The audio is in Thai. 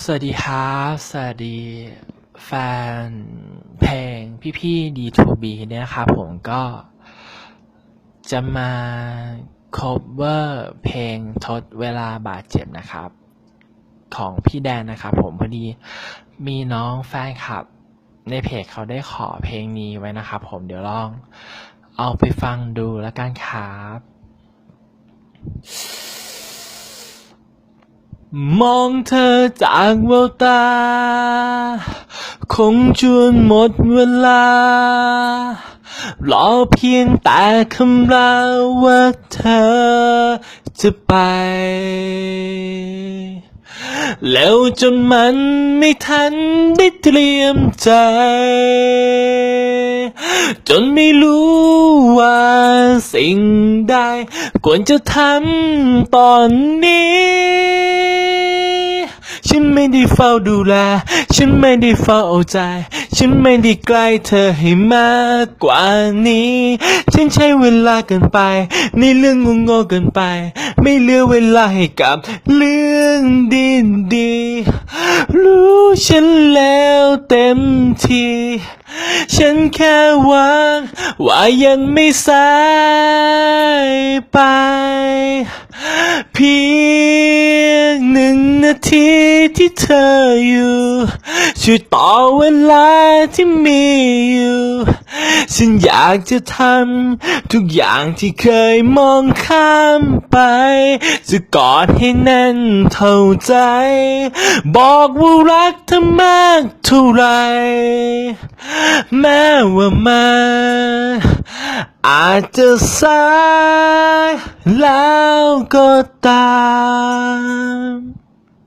สวัสดีครับสวัสดีแฟนเพลงพี่ๆ D2B เนี่ยครับผมก็จะมา cover เพลงทดเวลาบาดเจ็บนะครับ ของพี่แดนนะครับผมพอดีมีน้องแฟนคลับ ในเพจเขาได้ขอเพลงนี้ไว้นะครับผมเดี๋ยวลองเอาไปฟังดูแล้วกันครับ มองเธอจากแววตา คงจวนหมดเวลา รอเพียงแต่คำลาว่าเธอจะไป แล้วจนมันไม่ทันได้เตรียมใจ จนไม่รู้ว่าสิ่งใด ควรจะทำตอนนี้ ฉันไม่ได้เฝ้าดูแล ฉันไม่ได้เฝ้าเอาใจ ฉันไม่ได้ใกล้เธอให้มากกว่านี้ ฉันใช้เวลาเกินไป ในเรื่องงงๆเกินไป ไม่เหลือเวลาให้กับ เรื่องดีดีๆรู้ฉันแล้วเต็มทีฉันแค่หวังว่ายังไม่สายไป เพียงหนึ่งนาที ที่เธออยู่ช่วยต่อเวลาที่มีอยู่ ฉันอยากจะทำทุกอย่างที่เคยมองข้ามไป จะกอดให้แน่นเท่าใจ บอกว่ารักเธอมากเท่าไร แม้ว่ามันอาจจะสายแล้วก็ตาม